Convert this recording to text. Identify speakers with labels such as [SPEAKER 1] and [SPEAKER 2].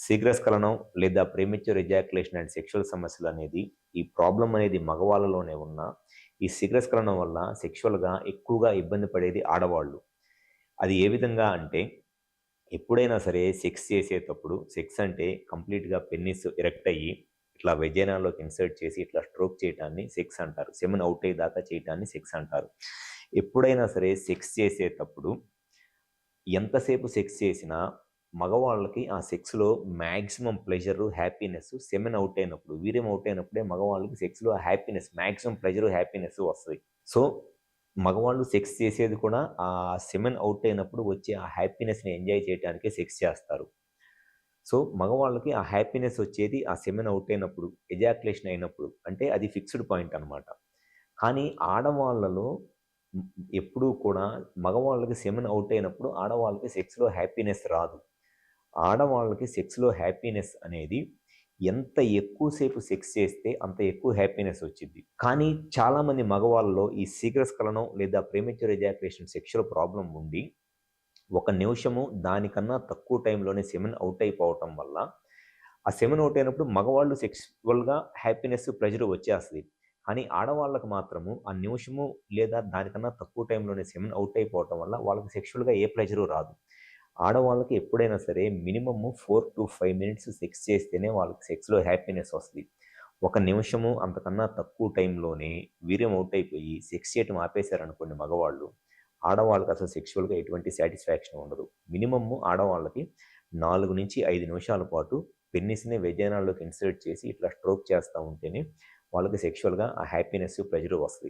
[SPEAKER 1] శీఘ్రస్ఖలనం లేదా ప్రేమిచ్యూర్ ejaculation and sexual సమస్యలు అనేది ఈ ప్రాబ్లం అనేది మగవాళ్ళలోనే ఉన్న ఈ శీఘ్రస్ఖలనం వల్ల సెక్షువల్గా ఎక్కువగా ఇబ్బంది పడేది ఆడవాళ్ళు. అది ఏ విధంగా అంటే ఎప్పుడైనా సరే సెక్స్ చేసేటప్పుడు సెక్స్ అంటే కంప్లీట్గా పెన్నిస్ ఎరెక్ట్ అయ్యి ఇట్లా వెజైనాలోకి ఇన్సర్ట్ చేసి ఇట్లా స్ట్రోక్ చేయటాన్ని సెక్స్ అంటారు. సెమెన్ అవుట్ అయ్యేదాకా చేయటాన్ని సెక్స్ అంటారు. ఎప్పుడైనా సరే సెక్స్ చేసేటప్పుడు ఎంతసేపు సెక్స్ చేసినా మగవాళ్ళకి ఆ సెక్స్లో maximum pleasure happiness semen out అయినప్పుడు వీర్యం అవుట్ అయినప్పుడే మగవాళ్ళకి సెక్స్లో హ్యాపీనెస్ మ్యాక్సిమం ప్లెజరు హ్యాపీనెస్ వస్తుంది. సో మగవాళ్ళు సెక్స్ చేసేది కూడా ఆ సెమెన్ అవుట్ అయినప్పుడు వచ్చే ఆ హ్యాపీనెస్ని ఎంజాయ్ చేయడానికే సెక్స్ చేస్తారు. సో మగవాళ్ళకి ఆ హ్యాపీనెస్ వచ్చేది ఆ సెమెన్ అవుట్ అయినప్పుడు ఎజాక్యులేషన్ అయినప్పుడు అంటే అది ఫిక్స్డ్ పాయింట్ అనమాట కానీ ఆడవాళ్ళలో ఎప్పుడూ కూడా మగవాళ్ళకి సెమెన్ అవుట్ అయినప్పుడు ఆడవాళ్ళకి సెక్స్లో హ్యాపీనెస్ రాదు. ఆడవాళ్ళకి సెక్స్లో హ్యాపీనెస్ అనేది ఎంత ఎక్కువసేపు సెక్స్ చేస్తే అంత ఎక్కువ హ్యాపీనెస్ వచ్చింది కానీ చాలామంది మగవాళ్ళలో ఈ శీఘ్రస్ఖలనం లేదా ప్రేమిచర్ ఎజాకులేషన్ సెక్షువల్ ప్రాబ్లం ఉండి ఒక నిమిషము దానికన్నా తక్కువ టైంలోనే సెమెన్ అవుట్ అయిపోవటం వల్ల ఆ సెమెన్ అవుట్ అయినప్పుడు మగవాళ్ళు సెక్సువల్గా హ్యాపీనెస్ ప్రెజర్ వచ్చేస్తుంది. కానీ ఆడవాళ్ళకు మాత్రము ఆ నిమిషము లేదా దానికన్నా తక్కువ టైంలోనే సెమెన్ అవుట్ అయిపోవటం వల్ల వాళ్ళకి సెక్షువల్గా ఏ ప్రెజరు రాదు. ఆడవాళ్ళకి ఎప్పుడైనా సరే minimum four to five minutes sex చేస్తేనే వాళ్ళకి సెక్స్లో హ్యాపీనెస్ వస్తుంది. ఒక నిమిషము అంతకన్నా తక్కువ టైంలోనే వీర్యం అవుట్ అయిపోయి సెక్స్ చేయటం ఆపేశారనుకోండి మగవాళ్ళు ఆడవాళ్ళకి అసలు సెక్షువల్గా ఎటువంటి సాటిస్ఫాక్షన్ ఉండదు. మినిమమ్ ఆడవాళ్ళకి నాలుగు నుంచి ఐదు నిమిషాల పాటు పెన్నిస్ని వ్యజనాల్లోకి ఇన్సర్ట్ చేసి ఇట్లా స్ట్రోక్ చేస్తూ ఉంటేనే వాళ్ళకి సెక్షువల్గా ఆ హ్యాపీనెస్ ప్రెజర్ వస్తుంది.